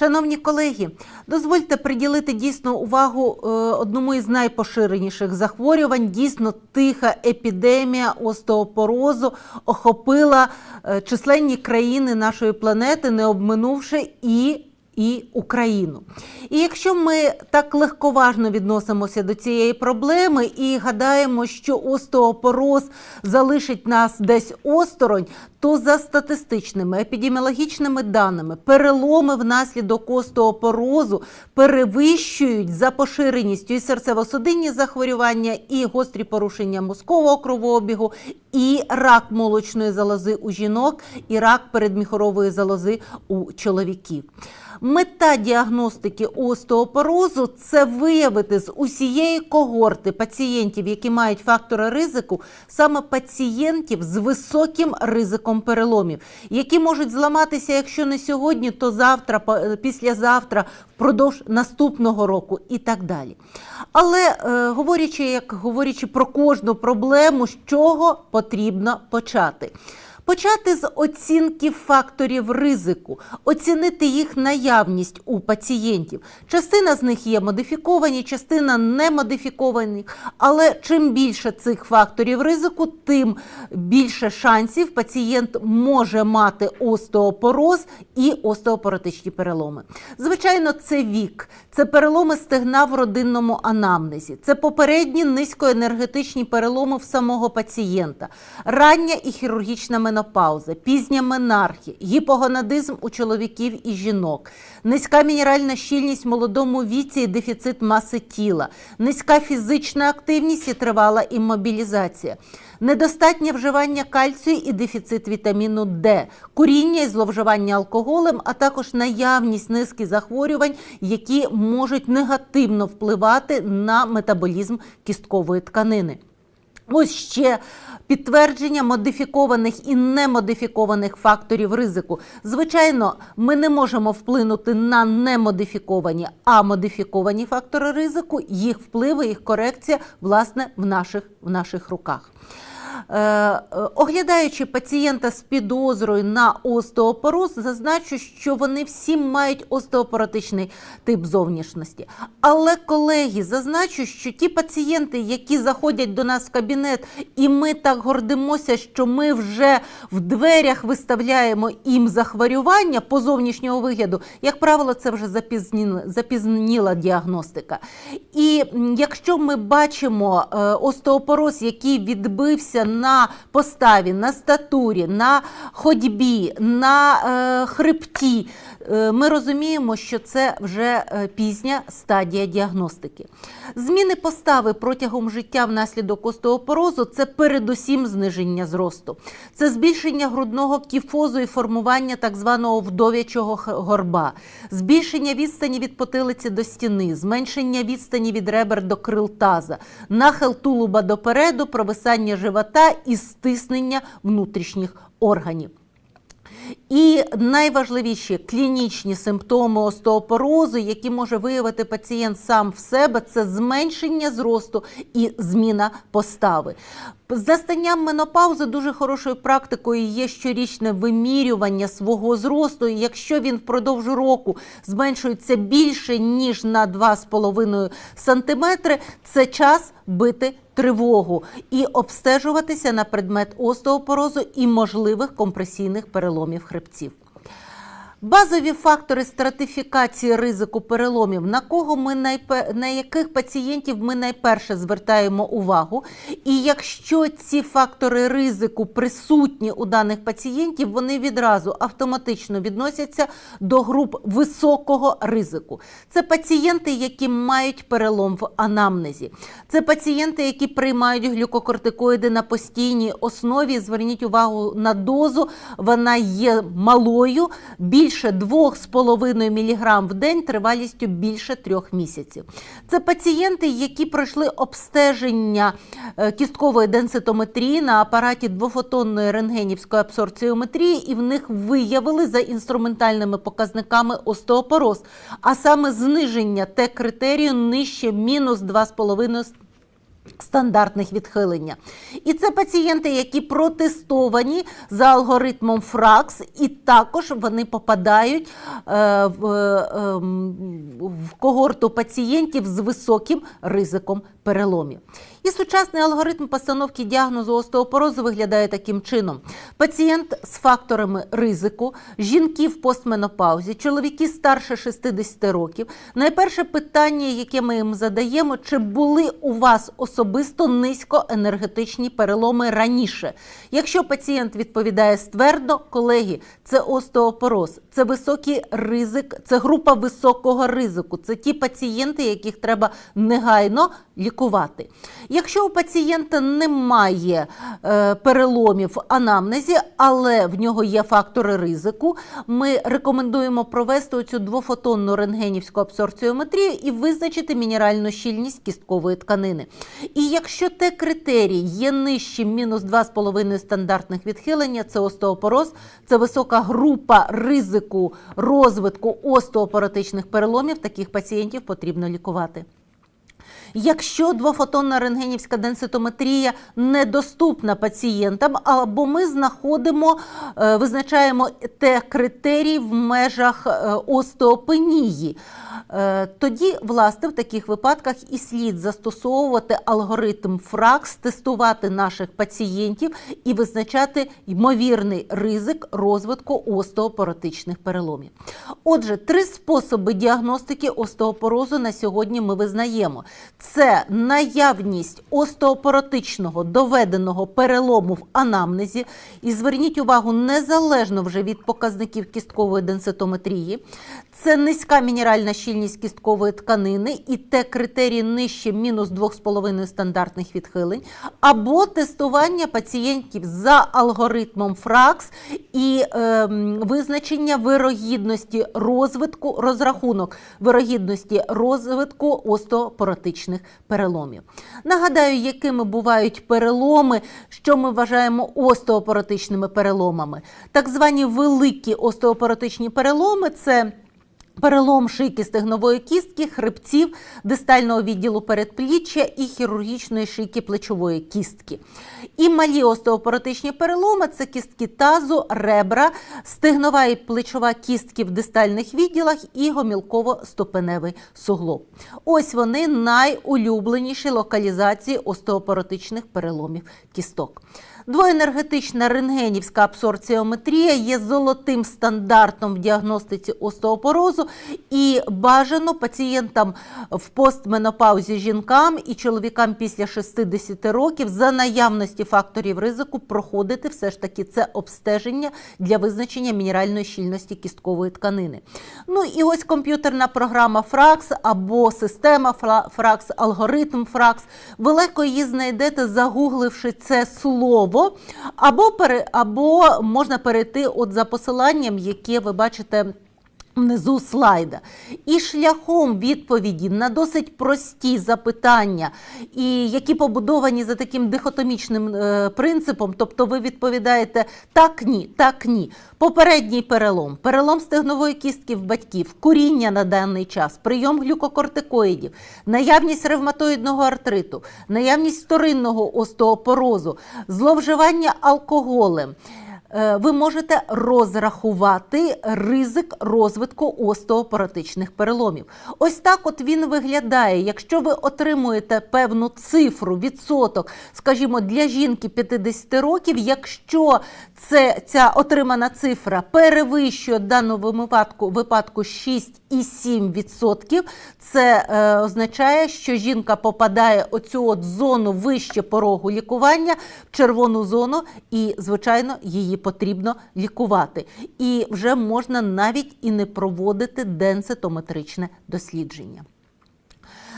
Шановні колеги, дозвольте приділити дійсно увагу е, одному із найпоширеніших захворювань. Дійсно, тиха епідемія остеопорозу охопила е, численні країни нашої планети, не обминувши і і Україну. І якщо ми так легковажно відносимося до цієї проблеми і гадаємо, що остеопороз залишить нас десь осторонь, то за статистичними епідеміологічними даними переломи внаслідок остеопорозу перевищують за поширеністю і серцево-судинні захворювання, і гострі порушення мозкового кровообігу, і рак молочної залози у жінок, і рак передміхорової залози у чоловіків. Мета діагностики остеопорозу це виявити з усієї когорти пацієнтів, які мають фактори ризику, саме пацієнтів з високим ризиком переломів, які можуть зламатися, якщо не сьогодні, то завтра, післязавтра, впродовж наступного року і так далі. Але е, говорячи, як говорячи про кожну проблему, з чого потрібно почати? Почати з оцінки факторів ризику, оцінити їх наявність у пацієнтів. Частина з них є модифіковані, частина не модифіковані. Але чим більше цих факторів ризику, тим більше шансів пацієнт може мати остеопороз і остеопоротичні переломи. Звичайно, це вік, це переломи стегна в родинному анамнезі, це попередні низькоенергетичні переломи в самого пацієнта, рання і хірургічна менопауза, пізня менархія, гіпогонадизм у чоловіків і жінок, низька мінеральна щільність в молодому віці і дефіцит маси тіла, низька фізична активність і тривала іммобілізація. Недостатнє вживання кальцію і дефіцит вітаміну Д, куріння і зловживання алкоголем, а також наявність низки захворювань, які можуть негативно впливати на метаболізм кісткової тканини. Ось ще підтвердження модифікованих і немодифікованих факторів ризику. Звичайно, ми не можемо вплинути на немодифіковані, а модифіковані фактори ризику, їх впливи, їх корекція, власне, в наших, в наших руках. Е, Оглядаючи пацієнта з підозрою на остеопороз, зазначу, що вони всі мають остеопоротичний тип зовнішності. Але, колеги, зазначу, що ті пацієнти, які заходять до нас в кабінет, і ми так гордимося, що ми вже в дверях виставляємо їм захворювання по зовнішнього вигляду, як правило, це вже запізніла, запізніла діагностика. І якщо ми бачимо е, остеопороз, який відбився на поставі, на статурі, на ходьбі, на е, хребті, е, ми розуміємо, що це вже е, пізня стадія діагностики. Зміни постави протягом життя внаслідок остеопорозу це передусім зниження зросту, це збільшення грудного кіфозу і формування так званого вдовячого горба, збільшення відстані від потилиці до стіни, зменшення відстані від ребер до крил таза, нахил тулуба допереду, провисання живота і стиснення внутрішніх органів. І найважливіші клінічні симптоми остеопорозу, які може виявити пацієнт сам в себе, це зменшення зросту і зміна постави. З настанням менопаузи дуже хорошою практикою є щорічне вимірювання свого зросту. І якщо він впродовж року зменшується більше ніж на 2,5 см, це час бити тривогу і обстежуватися на предмет остеопорозу і можливих компресійних переломів хребців. Базові фактори стратифікації ризику переломів, на кого ми найпе... на яких пацієнтів ми найперше звертаємо увагу. І якщо ці фактори ризику присутні у даних пацієнтів, вони відразу автоматично відносяться до груп високого ризику. Це пацієнти, які мають перелом в анамнезі. Це пацієнти, які приймають глюкокортикоїди на постійній основі. Зверніть увагу на дозу, вона є малою. Більше 2,5 мг в день тривалістю більше трьох місяців. Це пацієнти, які пройшли обстеження е, кісткової денситометрії на апараті двофотонної рентгенівської абсорціометрії, і в них виявили за інструментальними показниками остеопороз, а саме зниження Т-критерію нижче мінус 2,5 Стандартних відхилення. І це пацієнти, які протестовані за алгоритмом ФРАКС, і також вони попадають е, в, е, ем, в когорту пацієнтів з високим ризиком переломів. І сучасний алгоритм постановки діагнозу остеопорозу виглядає таким чином: пацієнт з факторами ризику, жінки в постменопаузі, чоловіки старше 60 років. Найперше питання, яке ми їм задаємо, чи були у вас особисто низькоенергетичні переломи раніше? Якщо пацієнт відповідає ствердо, колеги, це остеопороз, це високий ризик, це група високого ризику. Це ті пацієнти, яких треба негайно лікувати. Якщо у пацієнта немає е, переломів в анамнезі, але в нього є фактори ризику, ми рекомендуємо провести оцю двофотонну рентгенівську абсорбціометрію і визначити мінеральну щільність кісткової тканини. І якщо те критерій є нижчим мінус 2,5 стандартних відхилення, це остеопороз, це висока група ризику розвитку остеопоротичних переломів, таких пацієнтів потрібно лікувати. Якщо двофотонна рентгенівська денситометрія недоступна пацієнтам, або ми знаходимо, е, визначаємо те критерій в межах е, остеопенії, е, тоді, власне, в таких випадках і слід застосовувати алгоритм ФРАКС, тестувати наших пацієнтів і визначати ймовірний ризик розвитку остеопоротичних переломів. Отже, три способи діагностики остеопорозу на сьогодні ми визнаємо це наявність остеопоротичного доведеного перелому в анамнезі. І зверніть увагу, незалежно вже від показників кісткової денситометрії, це низька мінеральна щільність кісткової тканини і те критерії нижче мінус 2,5 стандартних відхилень, або тестування пацієнтів за алгоритмом ФРАКС і е, визначення вирогідності розвитку, розрахунок вирогідності розвитку остеопоротичних переломів. Нагадаю, якими бувають переломи, що ми вважаємо остеопоротичними переломами. Так звані великі остеопоротичні переломи це Перелом шийки стегнової кістки, хребців, дистального відділу передпліччя і хірургічної шийки плечової кістки. І малі остеопоротичні переломи це кістки тазу, ребра, стегнова і плечова кістки в дистальних відділах і гомілково-стопеневий суглоб. Ось вони найулюбленіші локалізації остеопоротичних переломів кісток. Двоенергетична рентгенівська абсорбціометрія є золотим стандартом в діагностиці остеопорозу і бажано пацієнтам в постменопаузі жінкам і чоловікам після 60 років за наявності факторів ризику проходити все ж таки це обстеження для визначення мінеральної щільності кісткової тканини. Ну і ось комп'ютерна програма Фракс або система Фракс, алгоритм Фракс. Ви легко її знайдете, загугливши це слово. Або пере, або можна перейти от за посиланням, яке ви бачите. Внизу слайда. І шляхом відповіді на досить прості запитання, і які побудовані за таким дихотомічним е, принципом, тобто ви відповідаєте так, ні, так, ні. Попередній перелом, перелом стегнової кістки в батьків, куріння на даний час, прийом глюкокортикоїдів, наявність ревматоїдного артриту, наявність вторинного остеопорозу, зловживання алкоголем. Е, ви можете розрахувати ризик розвитку остеопоротичних переломів. Ось так от він виглядає. Якщо ви отримуєте певну цифру, відсоток, скажімо, для жінки 50 років, якщо це ця отримана цифра перевищує в даному випадку випадку 6,7%, це е, означає, що жінка попадає оцю от зону вище порогу лікування в червону зону, і, звичайно, її потрібно лікувати. І вже можна навіть і не проводити денситометричне дослідження.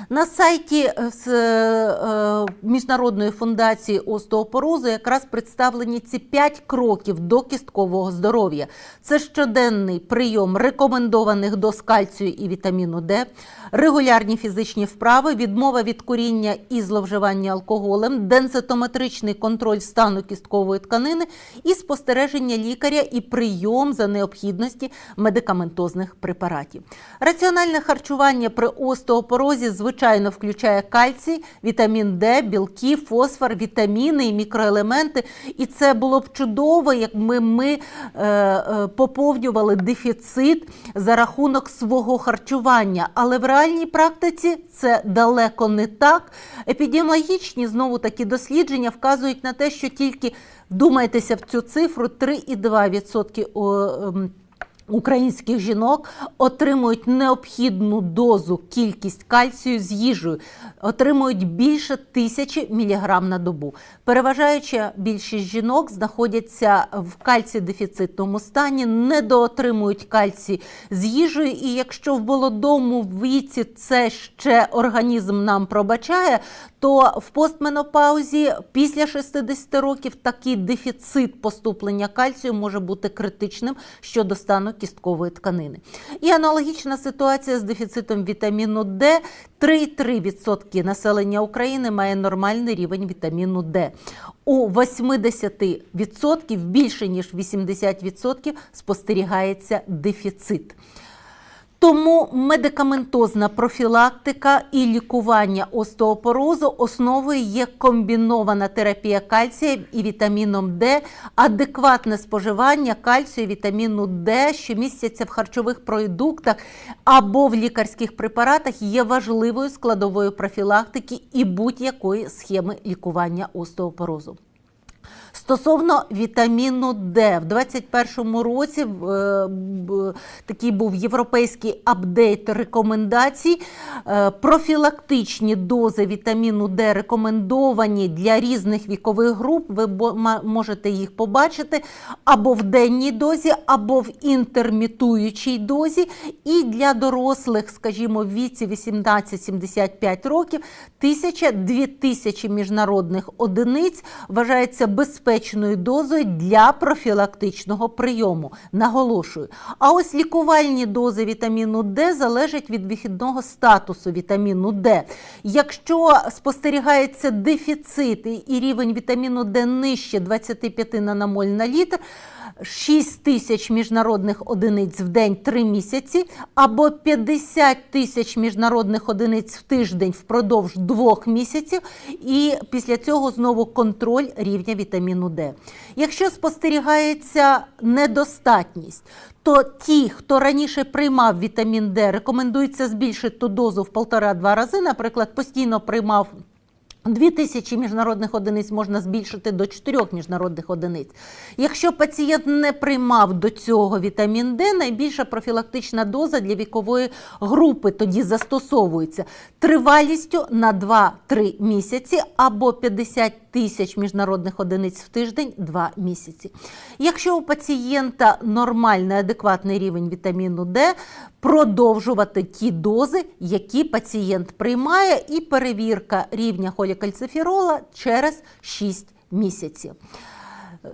На сайті е, з е, Міжнародної фундації остеопорозу якраз представлені ці 5 кроків до кісткового здоров'я. Це щоденний прийом рекомендованих доз кальцію і вітаміну Д, регулярні фізичні вправи, відмова від куріння і зловживання алкоголем, денситометричний контроль стану кісткової тканини і спостереження лікаря і прийом за необхідності медикаментозних препаратів. Раціональне харчування при остеопорозі звичайно звичайно, включає кальцій, вітамін Д, білки, фосфор, вітаміни і мікроелементи. І це було б чудово, якби ми е, е, поповнювали дефіцит за рахунок свого харчування. Але в реальній практиці це далеко не так. Епідеміологічні знову такі дослідження вказують на те, що тільки вдумайтеся в цю цифру 3,2% о, ем, Українських жінок отримують необхідну дозу кількість кальцію з їжею, отримують більше тисячі міліграм на добу. Переважаюча більшість жінок знаходяться в кальцій-дефіцитному стані, недоотримують кальцій з їжею. І якщо в молодому віці це ще організм нам пробачає, то в постменопаузі після 60 років такий дефіцит поступлення кальцію може бути критичним щодо стану кісткової тканини. І аналогічна ситуація з дефіцитом вітаміну Д. 3,3% населення України має нормальний рівень вітаміну Д. У 80% більше ніж 80% спостерігається дефіцит. Тому медикаментозна профілактика і лікування остеопорозу основою є комбінована терапія кальція і вітаміном Д, адекватне споживання кальцію і вітаміну Д, що містяться в харчових продуктах або в лікарських препаратах, є важливою складовою профілактики і будь-якої схеми лікування остеопорозу. Стосовно вітаміну Д, в 2021 році е, такий був європейський апдейт рекомендацій. Е, Профілактичні дози вітаміну Д рекомендовані для різних вікових груп. Ви можете їх побачити або в денній дозі, або в інтермітуючій дозі. І для дорослих, скажімо, в віці 18-75 років 1000-2000 міжнародних одиниць вважається безпечною дозою для профілактичного прийому. Наголошую. А ось лікувальні дози вітаміну Д залежать від вихідного статусу вітаміну Д. Якщо спостерігається дефіцит і- рівень вітаміну Д нижче 25 наномоль на літр, 6 тисяч міжнародних одиниць в день 3 місяці, або 50 тисяч міжнародних одиниць в тиждень впродовж 2 місяців, і після цього знову контроль рівня вітаміну Д. Якщо спостерігається недостатність, то ті, хто раніше приймав вітамін Д, рекомендується збільшити ту дозу в 1,5-2 рази, наприклад, постійно приймав 2000 міжнародних одиниць можна збільшити до 4 міжнародних одиниць. Якщо пацієнт не приймав до цього вітамін Д, найбільша профілактична доза для вікової групи тоді застосовується тривалістю на 2-3 місяці або 50 тисяч міжнародних одиниць в тиждень 2 місяці. Якщо у пацієнта нормальний адекватний рівень вітаміну Д, продовжувати ті дози, які пацієнт приймає, і перевірка рівня холікальциферола через 6 місяців.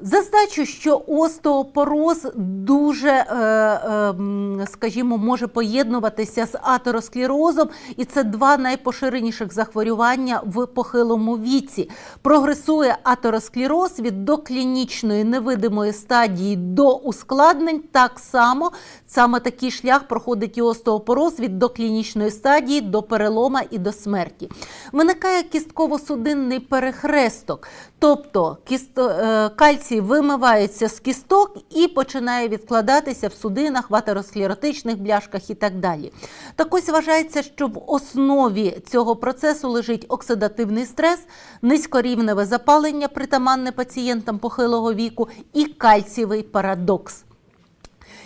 Зазначу, що остеопороз дуже, е, е, скажімо, може поєднуватися з атеросклерозом, і це два найпоширеніших захворювання в похилому віці. Прогресує атеросклероз від доклінічної невидимої стадії до ускладнень. Так само саме такий шлях проходить і остеопороз від доклінічної стадії до перелома і до смерті. Виникає кістково-судинний перехресток, тобто е, кальцій вимивається з кісток і починає відкладатися в судинах, в атеросклеротичних бляшках і так далі. Так ось вважається, що в основі цього процесу лежить оксидативний стрес, низькорівневе запалення, притаманне пацієнтам похилого віку, і кальцієвий парадокс.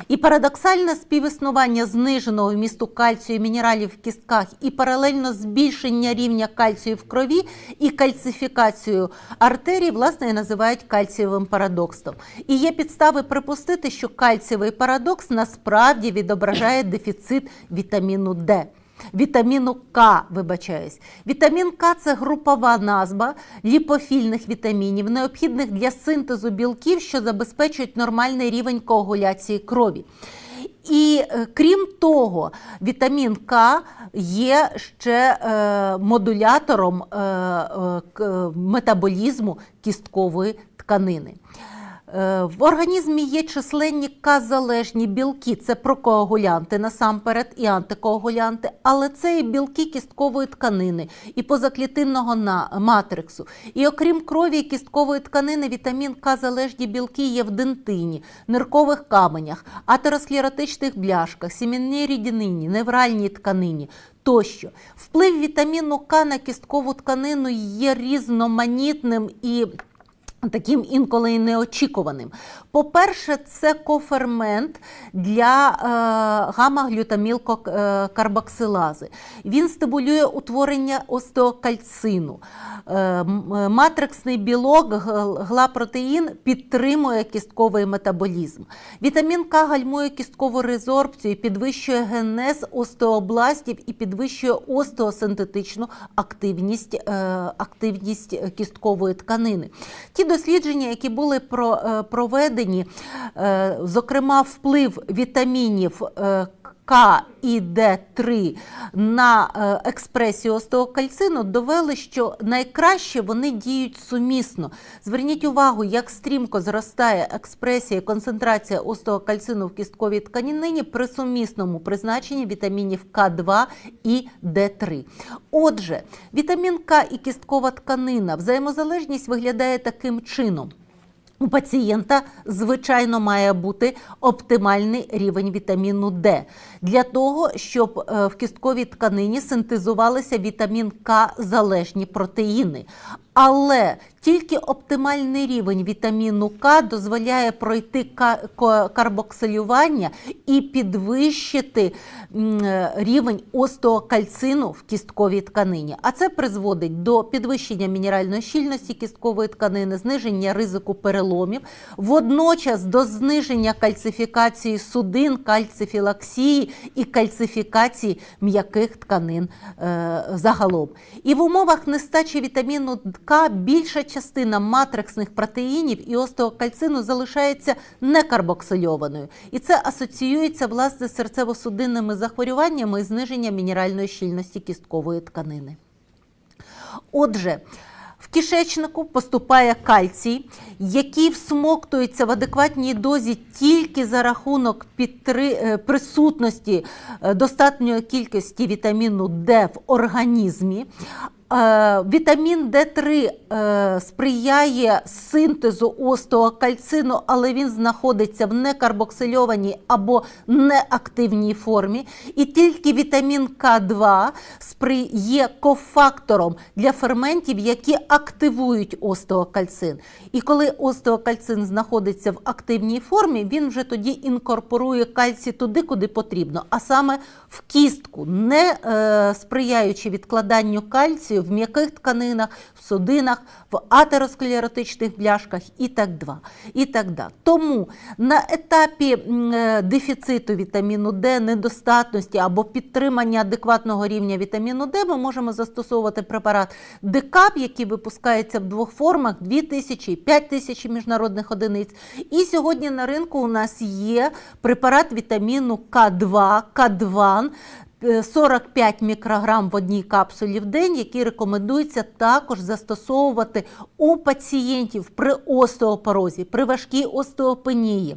І парадоксальне співіснування зниженого вмісту кальцію і мінералів в кістках і паралельно збільшення рівня кальцію в крові і кальцифікацію артерій, власне, і називають кальцієвим парадоксом. І є підстави припустити, що кальцієвий парадокс насправді відображає дефіцит вітаміну Д. Вітаміну К, вибачаюсь. Вітамін К це групова назва ліпофільних вітамінів, необхідних для синтезу білків, що забезпечують нормальний рівень коагуляції крові. І е, крім того, вітамін К є ще е, модулятором е, метаболізму кісткової тканини. Е, В організмі є численні К-залежні білки, це прокоагулянти насамперед і антикоагулянти, але це і білки кісткової тканини і позаклітинного матриксу. І окрім крові і кісткової тканини, вітамін К-залежні білки є в дентині, ниркових каменях, атеросклеротичних бляшках, сімінній рідинині, невральній тканині. Тощо вплив вітаміну К на кісткову тканину є різноманітним і Таким інколи і неочікуваним. По-перше, це кофермент для е, гамма-глютамілкокарбоксилази. Він стимулює утворення остеокальцину. Е, е, матриксний білок гл- глапротеїн підтримує кістковий метаболізм. Вітамін К гальмує кісткову резорбцію, підвищує генез остеобластів і підвищує остеосинтетичну активність, е, активність кісткової тканини. Ті дослідження, які були е, проведені, е, зокрема, вплив вітамінів. К і Д3 на е, експресію остеокальцину довели, що найкраще вони діють сумісно. Зверніть увагу, як стрімко зростає експресія і концентрація остеокальцину в кістковій тканині при сумісному призначенні вітамінів К2 і Д3. Отже, вітамін К і кісткова тканина взаємозалежність виглядає таким чином. У пацієнта, звичайно, має бути оптимальний рівень вітаміну Д для того, щоб е, в кістковій тканині синтезувалися вітамін К залежні протеїни. Але тільки оптимальний рівень вітаміну К дозволяє пройти карбоксилювання і підвищити рівень остеокальцину в кістковій тканині. А це призводить до підвищення мінеральної щільності кісткової тканини, зниження ризику переломів, водночас до зниження кальцифікації судин, кальцифілаксії і кальцифікації м'яких тканин е, загалом. І в умовах нестачі вітаміну К більша частина матриксних протеїнів і остеокальцину залишається некарбоксильованою. І це асоціюється власне з серцево-судинними захворюваннями і зниженням мінеральної щільності кісткової тканини. Отже, в кишечнику поступає кальцій, який всмоктується в адекватній дозі тільки за рахунок підтри... е, присутності е, достатньої кількості вітаміну Д в організмі. Е, Вітамін Д3 е, сприяє синтезу остеокальцину, але він знаходиться в некарбоксильованій або неактивній формі. І тільки вітамін К2 є кофактором для ферментів, які активують остеокальцин. І коли остеокальцин знаходиться в активній формі, він вже тоді інкорпорує кальцій туди, куди потрібно, а саме в кістку, не е, сприяючи відкладанню кальцію в м'яких тканинах, в судинах, в атеросклеротичних бляшках і так далі. Так. Тому на етапі е, дефіциту вітаміну Д, недостатності або підтримання адекватного рівня вітаміну Д ми можемо застосовувати препарат ДЕКАП, який випускається в двох формах 2000 і 5000 міжнародних одиниць. І сьогодні на ринку у нас є препарат вітаміну К2, К2. Е, 45 мікрограм в одній капсулі в день, які рекомендується також застосовувати у пацієнтів при остеопорозі, при важкій остеопенії.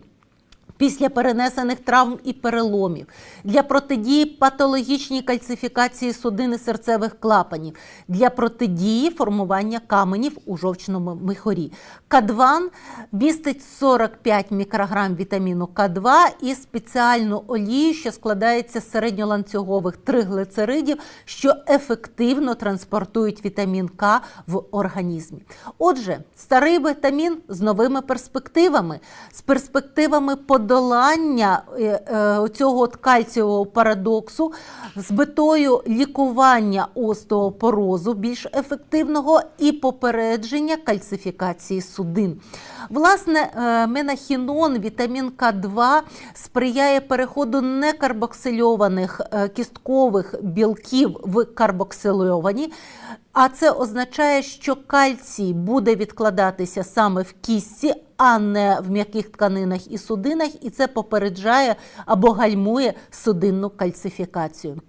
Після перенесених травм і переломів для протидії патологічній кальцифікації судин і серцевих клапанів, для протидії формування каменів у жовчному михорі. Кадван містить 45 мікрограм вітаміну К2 і спеціальну олію, що складається з середньоланцюгових триглицеридів, що ефективно транспортують вітамін К в організмі. Отже, старий вітамін з новими перспективами, з перспективами подолання е, е, цього кальцієвого парадоксу з метою лікування остеопорозу більш ефективного і попередження кальцифікації судин. Власне, е, менахінон, вітамін К2 сприяє переходу некарбоксильованих кісткових білків в карбоксильовані. А це означає, що кальцій буде відкладатися саме в кістці, а не в м'яких тканинах і судинах, і це попереджає або гальмує судинну кальцифікацію.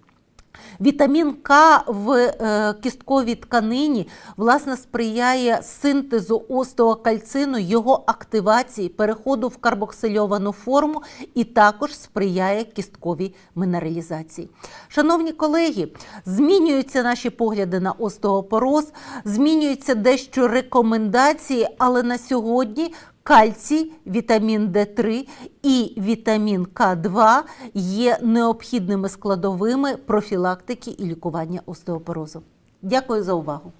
Вітамін К в е, кістковій тканині власне сприяє синтезу остеокальцину, його активації, переходу в карбоксильовану форму і також сприяє кістковій мінералізації. Шановні колеги, змінюються наші погляди на остеопороз, змінюються дещо рекомендації, але на сьогодні Кальцій, вітамін Д3 і вітамін К2 є необхідними складовими профілактики і лікування остеопорозу. Дякую за увагу.